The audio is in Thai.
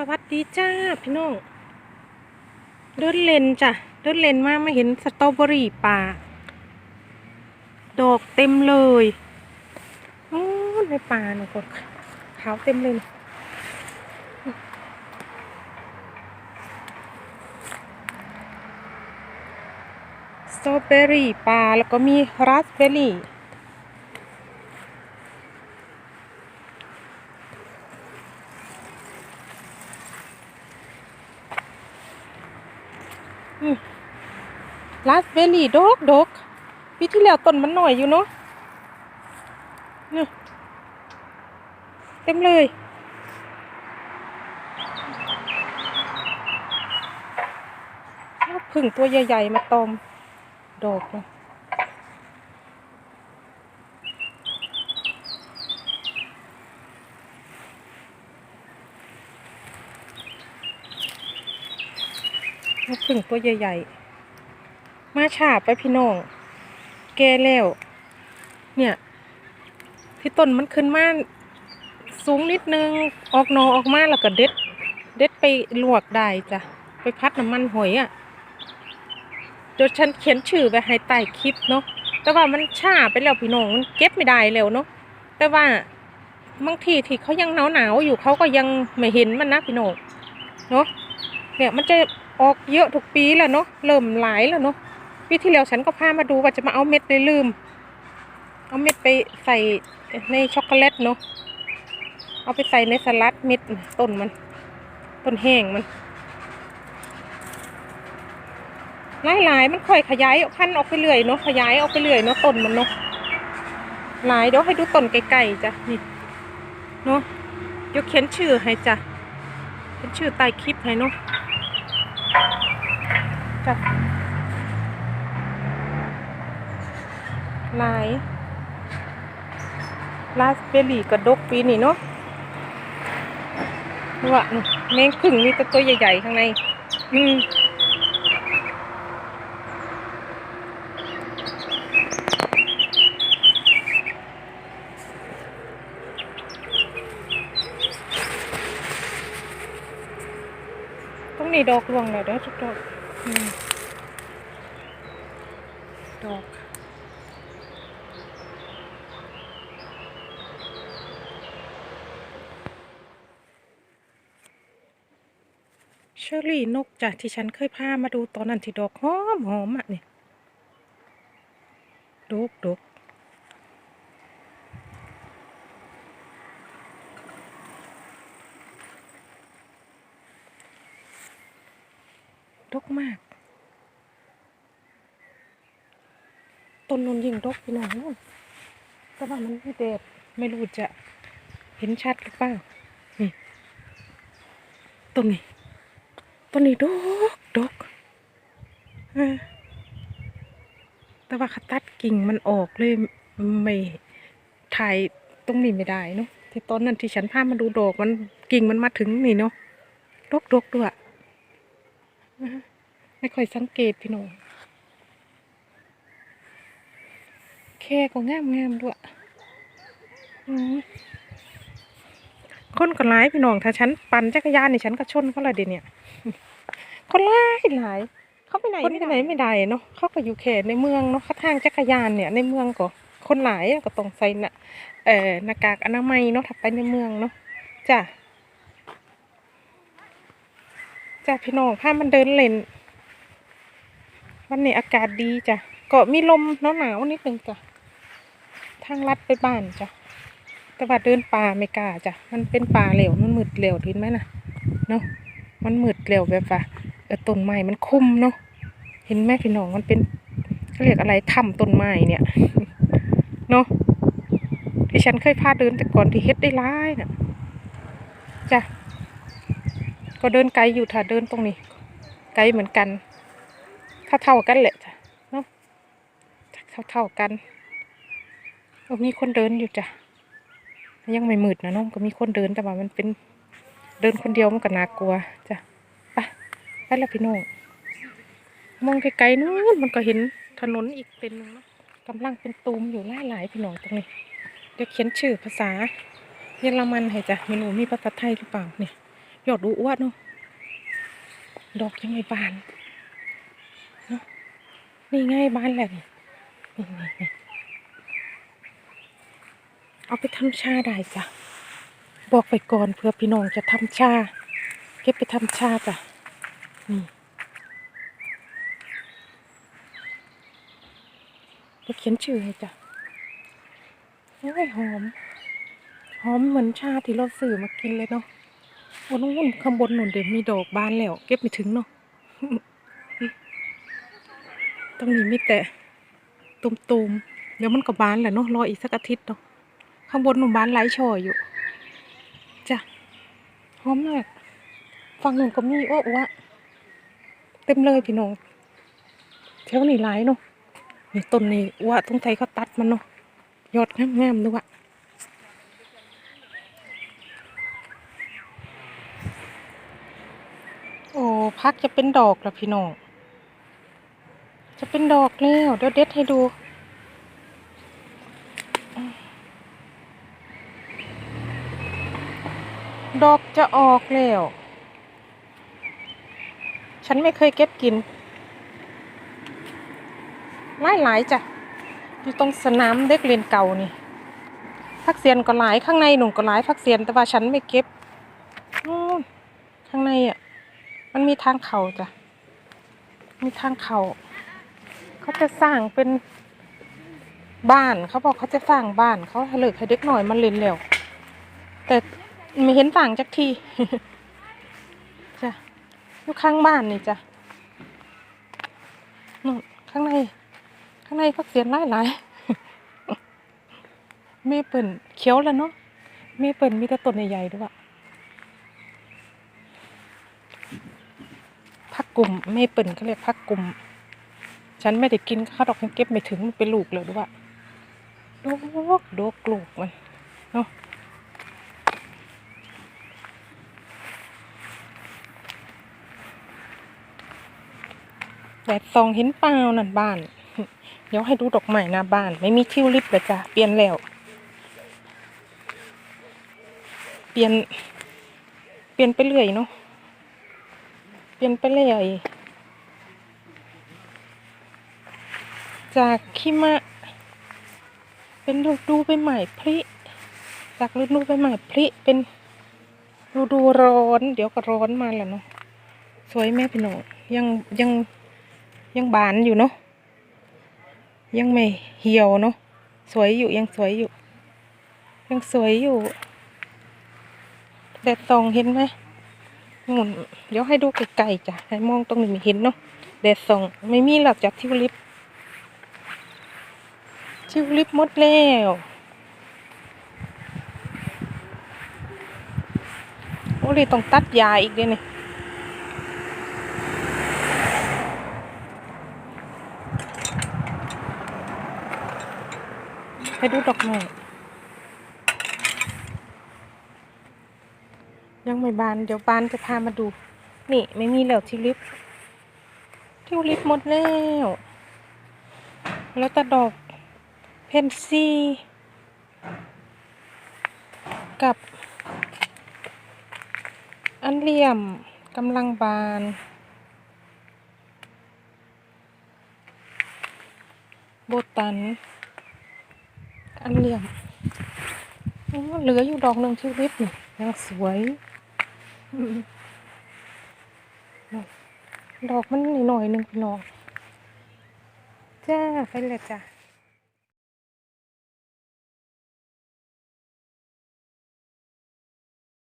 สวัสดีจ้าพี่น้องเดินเลนจ้ะเดินเลนมามาเห็นสตรอเบอรี่ป่า ดอกเต็มเลยโอ้ในป่าหนูกดขาวเต็มเลยสตรอเบอรี่ป่าแล้วก็มีราสเบอร์ ลาสเบอร์รี่ดกดกปีที่แล้วต้นมันหน่อยอยู่เนาะเนี่ยเต็มเลย พึ่งตัวใหญ่ ๆ มาตอมดอกเนาะผึ่งตัวใหญ่ๆ มาฉาบไปพี่น้อง แก่แล้ว เนี่ย ที่ต้นมันขึ้นมาสูงนิดนึง ออกหนอออกมาแล้วก็เด็ด เด็ดไปลวกได้จ้ะ ไปพัดน้ำมันหอยอะ่ะเดี๋ยวฉันเขียนชื่อไปให้ใต้คลิปเนาะ แต่ว่ามันช้าไปแล้วพี่น้อง มันเก็บไม่ได้แล้วเนาะ แต่ว่าบางทีที่เขายังหนาวหนาวอยู่เขาก็ยังไม่เห็นมันนะพี่น้อง เนาะ เนี่ยมันจะ ออกเยอะทุกปีแหละเนาะเริ่มหลายแล้วเนาะปีที่แล้วฉันก็พามาดูว่าจะมาเอาเม็ดเลยลืม เอาเม็ดไปใส่ในช็อกโกแลตเนาะเอาไปใส่ในสลัดเม็ดต้นมันต้นแห้งมันหลายๆมันค่อยขยายพันออกไปเรื่อยเนาะขยายออกไปเรื่อยเนาะต้นมันเนาะหลายเดี๋ยวให้ดูต้นไกลๆจ้ะนี่เนาะเดี๋ยวเขียนชื่อให้จ้ะเขียนชื่อใต้คลิปให้เนาะ หลายราสเบอรี่กระดกปีนี่เนาะว่าแมงผึ่งมีแต่ตัวใหญ่ๆข้างใน อืมต้องนี่ดอกรวงแล้วเด้อทุกดอกอืมดอก ชอรี่นกจ้ะที่ฉันเคยพามาดูตอนนั้นที่ดอกหอมหอมอะนี่ดกดกดกมาก ต้นนนยิ่งดกไปหน่อยนู่นแต่ว่ามันไม่แดดไม่รู้จะเห็นชัดหรือเปล่านี่ต้นนี้ ต้นนี้ดกดกแต่ว่าเขาตัดกิ่งมันออกเลยไม่ถ่ายตรงนี้ไม่ได้เนาะที่ต้นนั้นที่ฉันพามาดูดอกมันกิ่งมันมาถึงนี่เนาะดกดกด้วยไม่ค่อยสังเกตพี่น้องแค่ก็งามงามด้วยอืม คนก็ร้ายพี่น้องถ้าฉันปั่นจักรยานนี่ฉันก็ชนเขาเลยเดี๋ยวนี้คนร้ายหลายเขาไปไหนคนไปไหนไม่ได้เนาะเขาก็อยู่เขตในเมืองเนาะเขาทางจักรยานเนี่ยในเมืองก็คนหลายอะก็ต้องใส่น่ะเอ่อหน้ากากอนามัยเนาะถ้าไปในเมืองเนาะจ้ะจ้ะพี่น้องพามันเดินเล่นวันนี้อากาศดีจ้ะก็มีลมหนาวหนาวๆนิดนึงจ้ะทางลัดไปบ้านจ้ะ แต่ว่าเดินป่าไม่กล้าจ้ะมันเป็นป่าเหลวมันมืดเหลวเห็นไหมน่ะเนาะมันมืดเหลวแบบว่าต้นไม้มันคุ้มเนาะเห็นไหมพี่น้องมันเป็นเขาเรียกอะไรถ้ำต้นไม้เนี่ยเนาะที่ฉันเคยพาเดินแต่ก่อนที่เฮ็ดได้ร้ายน่ะจ้ะก็เดินไกลอยู่ถ้าเดินตรงนี้ ไกลเหมือนกันเท่าเท่ากันแหละจ้ะเนาะเท่าเท่ากันก็มีคนเดินอยู่จ้ะ ยังไม่มืดนะน้องก็มีคนเดินแต่ว่ามันเป็นเดินคนเดียวมันก็น่ากลัวจ้ะไปแล้วพี่น้องมองไกลๆนู้นมันก็เห็นถนนอีกเป็นนึงเนาะกำลังเป็นตูมอยู่หลายๆพี่น้องตรงนี้เดี๋ยวเขียนชื่อภาษาเยอรมันให้จ้ะไม่รู้มีภาษาไทยหรือเปล่าเนี่ยยอดดูอ้วนเนาะดอกยังไม่บานเนาะนี่ไงบานแล้วนี่นี่นี่นี่ เอาไปทำชาได้จ้ะ บอกไปก่อนเผื่อพี่น้องจะทำชา เก็บไปทำชาจ้ะนี่จะเขียนชื่อให้จ้ะโอ้ยหอม หอมเหมือนชาที่เราซื้อมากินเลยเนาะบนนู้นข้างบนนู่นเดี๋ยวมีดอกบานแล้ว เก็บไม่ถึงเนาะตรงนี้มีแต่ตุมๆเดี๋ยวมันก็บานแหละเนาะรออีกสักอาทิตย์เนาะ ข้างบนหนุ่มบานไหลช่ออยู่จ้ะหอมมากฝั่งนู้นก็มีโอ้วะเต็มเลยพี่น้องแถวนี้หลายเนาะนี่ต้นนี้อ้วะตรงไทยเขาตัดมันเนาะยอดงามๆด้วยวะโอ้พักจะเป็นดอกแล้วพี่น้องจะเป็นดอกแล้วเดี๋ยวเด็ดให้ดู ดอกจะออกแล้ว ฉันไม่เคยเก็บกินหลายหลายๆจ้ะ อยู่ตรงสนามเด็กเรียนเก่านี่พักเสียนก็หลายข้างในหนุ่มก็หลายพักเสียนแต่ว่าฉันไม่เก็บข้างในอะ มันมีทางเขาจ้ะ มีทางเขาเขาจะสร้างเป็นบ้านเขาบอกเขาจะสร้างบ้านเขาให้เลิกให้เด็กหน่อยมันเล่นแล้วแต่ ไม่เห็นต่งจากทีจ้ะอยู่ข้างบ้านนี่จ้ะนู่นข้างใน ข้างในพักเสียนหลายหลายๆเมเปิลเขียวแล้วเนาะเมเปิลมีแต่ต้นใหญ่ๆด้วยอะพักกลุ่มไม่เปิ่นเขาเรียกพักกลุ่ม ฉันไม่ได้กินข้าวดอกยังเก็บไม่ถึงมันเป็นลูกเลยด้วยดกดกลูกมันเนาะ แดดส่องเห็นเปล่านั่นบ้าน เดี๋ยวให้ดูดอกไม้หน้าบ้าน ไม่มีทิวลิปเลยจ้ะเปลี่ยนแล้ว เปลี่ยน เปลี่ยนไปเรื่อยเนาะเปลี่ยนไปเรื่อยจากขี้มะ เป็นฤดูใบใหม่พริจากฤดูใบใหม่พริเป็นฤดูร้อน เดี๋ยวก็ร้อนมาแล้วเนาะสวยแม่พี่น้องยังยัง ยังบานอยู่เนาะยังไม่เหี่ยวเนาะสวยอยู่ยังสวยอยู่ ยังสวยอยู่แดดส่องเห็นไหมหมุนเดี๋ยวให้ดูไกลๆจ้ะให้มองตรงนี้ม่เห็นเนาะแดดส่องไม่มีหรอกจากทิวลิปทิวลิปหมดแล้วโอ้ยต้องตัดยาอีกเด้เนี่ ยให้ดูดอกไม้ยังไม่บาน เดี๋ยวบานจะพามาดู นี่ไม่มีแล้วทิวลิป ทิวลิปหมดแล้ว แล้วแต่ดอกเพนซีกับ อันเหลี่ยมกำลังบานโบตัน อันเหลี่ยมโอ้เหลืออยู่ดอกหนึ่งทิวลิปนี่ยังสวยดอกมันหน่อยหนึ่งพี่น้องจ้าไปเลยจ้ะ